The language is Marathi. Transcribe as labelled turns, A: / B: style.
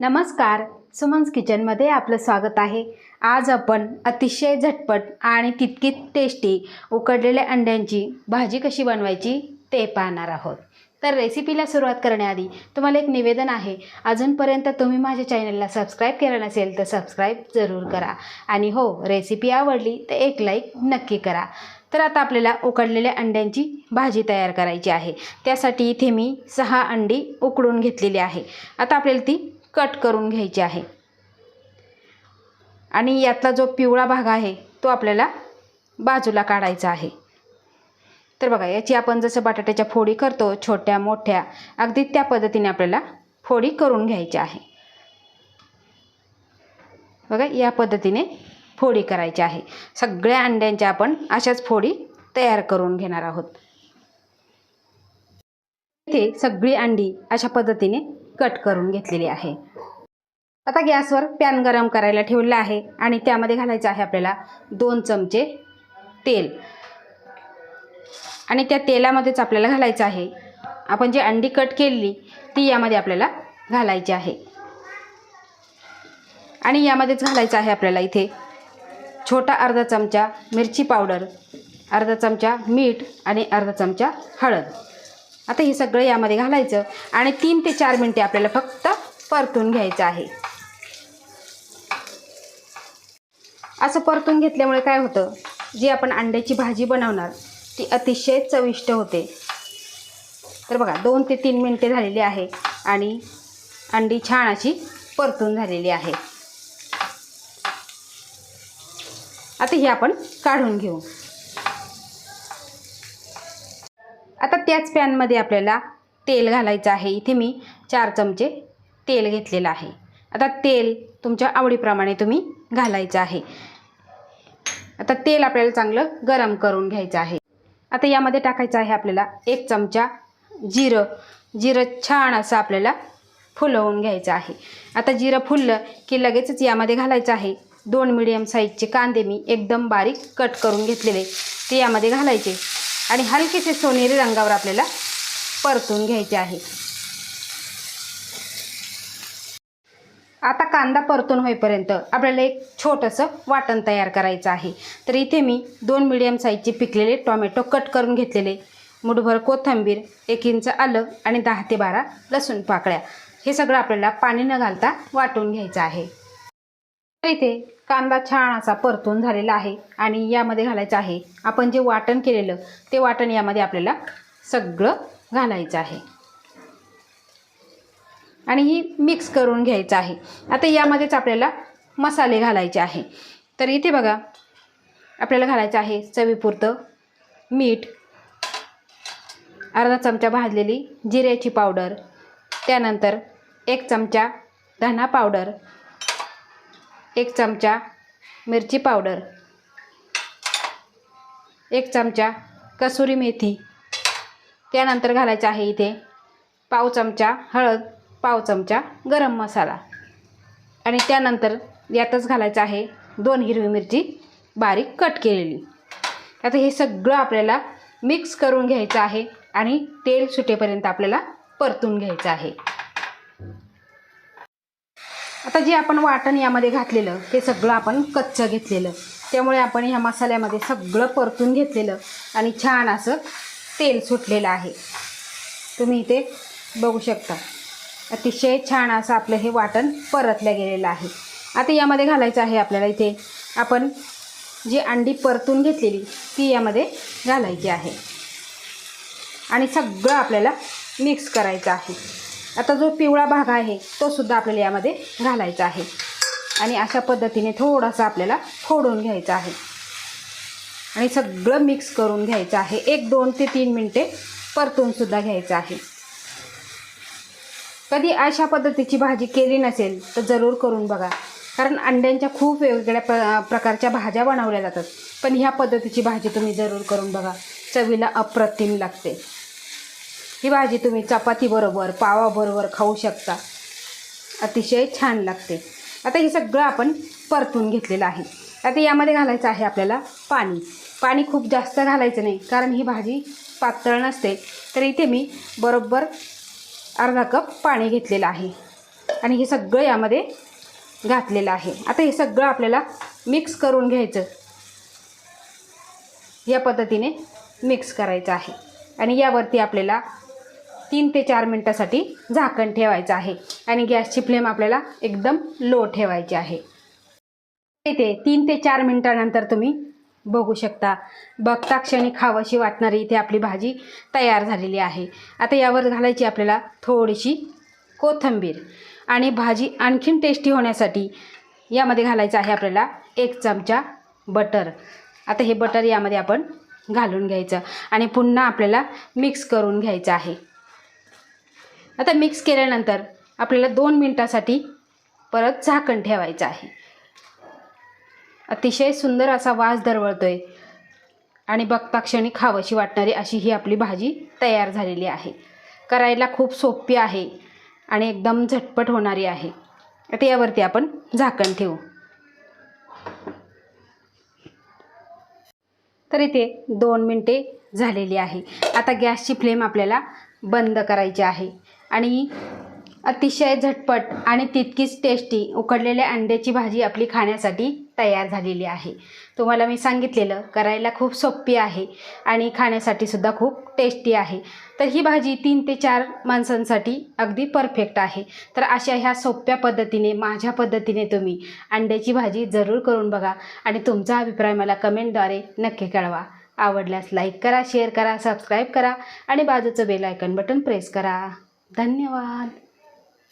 A: नमस्कार. सुमन्स किचनमध्ये आपलं स्वागत आहे. आज आपण अतिशय झटपट आणि तितकीच टेस्टी उकडलेल्या अंड्यांची भाजी कशी बनवायची ते पाहणार आहोत. तर रेसिपीला सुरुवात करण्याआधी तुम्हाला एक निवेदन आहे. अजूनपर्यंत तुम्ही माझ्या चॅनलला सबस्क्राईब केलं नसेल तर सबस्क्राईब जरूर करा. आणि हो रेसिपी आवडली तर एक लाईक नक्की करा. तर आता आपल्याला उकडलेल्या अंड्यांची भाजी तयार करायची आहे. त्यासाठी इथे मी सहा अंडी उकडून घेतलेली आहे. आता आपल्याला ती कट करून घ्यायची आहे. आणि यातला जो पिवळा भाग आहे तो आपल्याला बाजूला काढायचा आहे. तर बघा याची आपण जसं बटाट्याच्या फोडी करतो छोट्या मोठ्या अगदी त्या पद्धतीने आपल्याला फोडी करून घ्यायची आहे. बघा या पद्धतीने फोडी करायची आहे. सगळ्या अंड्यांच्या आपण अशाच फोडी तयार करून घेणार आहोत. इथे सगळी अंडी अशा पद्धतीने कट करून घेतलेली आहे. आता गॅसवर पॅन गरम करायला ठेवलेला आहे आणि त्यामध्ये घालायचं आहे आपल्याला दोन चमचे तेल. आणि त्या तेलामध्येच आपल्याला घालायचं आहे. आपण जी अंडी कट केलेली ती यामध्ये आपल्याला घालायची आहे. आणि यामध्येच घालायचं आहे आपल्याला इथे छोटा अर्धा चमचा मिरची पावडर अर्धा चमचा मीठ आणि अर्धा चमचा हळद. आता हे सगळं यामध्ये घालायचं आणि तीन ते चार मिनटे आपल्याला फक्त परतून घ्यायचं आहे. असं परतून घेतल्यामुळे काय होतं? जी आपण अंड्याची भाजी बनवणार ती अतिशय चविष्ट होते. तर बघा दोन ते तीन मिनटे झालेली आहे आणि अंडी छान अशी परतून झालेली आहे. आता ही आपण काढून घेऊ. आता त्याच पॅनमध्ये आपल्याला तेल घालायचं आहे. इथे मी चार चमचे तेल घेतलेलं आहे. आता तेल तुमच्या आवडीप्रमाणे तुम्ही घालायचं आहे. आता तेल आपल्याला चांगलं गरम करून घ्यायचं आहे. आता यामध्ये टाकायचं आहे आपल्याला एक चमचा जिरं. जिरं छान असं आपल्याला फुलवून घ्यायचं आहे. आता जिरं फुललं की लगेचच यामध्ये घालायचं आहे. दोन मिडियम साईजचे कांदे मी एकदम बारीक कट करून घेतलेले. ते यामध्ये घालायचे. आणि हलकेसे सोनेरी रंगावर आपल्याला परतून घ्यायचे आहे. आता कांदा परतून होईपर्यंत आपल्याला एक छोटंसं वाटण तयार करायचं आहे. तर इथे मी दोन मिडियम साईजचे पिकलेले टॉमॅटो कट करून घेतलेले. मुठभर कोथिंबीर एक इंच आलं आणि दहा ते बारा लसूण पाकळ्या. हे सगळं आपल्याला पाणी न घालता वाटून घ्यायचं आहे. इथे कांदा छान असा परतून झालेला आहे आणि यामध्ये घालायचं आहे. आपण जे वाटण केलेलं ते वाटण यामध्ये आपल्याला सगळं घालायचं आहे. आणि ही मिक्स करून घ्यायचं आहे. आता यामध्येच आपल्याला मसाले घालायचे आहे. तर इथे बघा आपल्याला घालायचं आहे चवीपुरतं मीठ अर्धा चमचा भाजलेली जिऱ्याची पावडर त्यानंतर एक चमचा धना पावडर एक चमचा मिरची पावडर. एक चमचा कसुरी मेथी. त्यानंतर घालायचं आहे इथे पाव चमचा हळद पाव चमचा गरम मसाला. आणि त्यानंतर यातच घालायचं आहे दोन हिरवी मिरची बारीक कट केलेली. आता हे सगळं आपल्याला मिक्स करून घ्यायचं आहे आणि तेल सुटेपर्यंत आपल्याला परतून घ्यायचं आहे. आता जे आपण वाटण यामध्ये घातलेलं ते सगळं आपण कच्चं घेतलेलं. त्यामुळे आपण ह्या मसाल्यामध्ये सगळं परतून घेतलेलं आणि छान असं तेल सुटलेलं आहे. तुम्ही इथे बघू शकता. अतिशय छान असं आपलं हे वाटण परतलं गेलेलं आहे. आता यामध्ये घालायचं आहे आपल्याला इथे आपण जी अंडी परतून घेतलेली ती यामध्ये घालायची आहे. आणि सगळं आपल्याला मिक्स करायचं आहे. आता जो पिवळा भाग आहे तो सुद्धा आपल्याला यामध्ये घालायचा आहे. आणि अशा पद्धतीने थोडासा आपल्याला फोडून घ्यायचा आहे. आणि सगळं मिक्स करून घ्यायचं आहे. एक दोन ते तीन मिनटे परतूनसुद्धा घ्यायचं आहे. कधी अशा पद्धतीची भाजी केली नसेल तर जरूर करून बघा. कारण अंड्यांच्या खूप वेगवेगळ्या प्र प्रकारच्या भाज्या बनवल्या जातात. पण ह्या पद्धतीची भाजी तुम्ही जरूर करून बघा. चवीला अप्रतिम लागते. ही भाजी तुम्ही चपातीबरोबर पावाबरोबर खाऊ शकता. अतिशय छान लागते. आता हे सगळं आपण परतून घेतलेलं आहे. आता यामध्ये घालायचं आहे आपल्याला पाणी. पाणी खूप जास्त घालायचं नाही कारण ही भाजी पातळ नसते. तर इथे मी बरोबर अर्धा कप पाणी घेतलेलं आहे. आणि हे सगळं यामध्ये घातलेलं आहे. आता हे सगळं आपल्याला मिक्स करून घ्यायचं. या पद्धतीने मिक्स करायचं आहे. आणि यावरती आपल्याला तीन ते चार मिनटासाठी झाकण ठेवायचं आहे. आणि गॅसची फ्लेम आपल्याला एकदम लो ठेवायची आहे. इथे तीन ते चार मिनटानंतर तुम्ही बघू शकता. बघता क्षणी खावशी वाटणारी इथे आपली भाजी तयार झालेली आहे. आता यावर घालायची आपल्याला थोडीशी कोथिंबीर. आणि भाजी आणखीन टेस्टी होण्यासाठी यामध्ये घालायचं आहे आपल्याला एक चमचा बटर. आता हे बटर यामध्ये आपण घालून घ्यायचं. आणि पुन्हा आपल्याला मिक्स करून घ्यायचं आहे. आता मिक्स केल्यानंतर आपल्याला दोन मिनटासाठी परत झाकण ठेवायचं आहे. अतिशय सुंदर असा वास दरवळतो आहे आणि बघता क्षणी खावशी वाटणारी अशी ही आपली भाजी तयार झालेली आहे. करायला खूप सोपी आहे आणि एकदम झटपट होणारी आहे. आता यावरती आपण झाकण ठेवू. तर इथे दोन मिनटे झालेली आहे. आता गॅसची फ्लेम आपल्याला बंद करायची आहे. आणि अतिशय झटपट आणि तितकीच टेस्टी उकडलेल्या अंड्याची भाजी आपली खाण्यासाठी तयार झालेली आहे. तुम्हाला मी सांगितलेलं करायला खूप सोपी आहे आणि खाण्यासाठी सुद्धा खूप टेस्टी आहे. तर ही भाजी तीन ते चार माणसांसाठी अगदी परफेक्ट आहे. तर अशा ह्या सोप्या पद्धतीने माझ्या पद्धतीने तुम्ही अंड्याची भाजी जरूर करून बघा आणि तुमचा अभिप्राय मला कमेंटद्वारे नक्की कळवा. आवडल्यास लाईक करा शेअर करा सबस्क्राईब करा आणि बाजूचं बेल आयकन बटन प्रेस करा. धन्यवाद.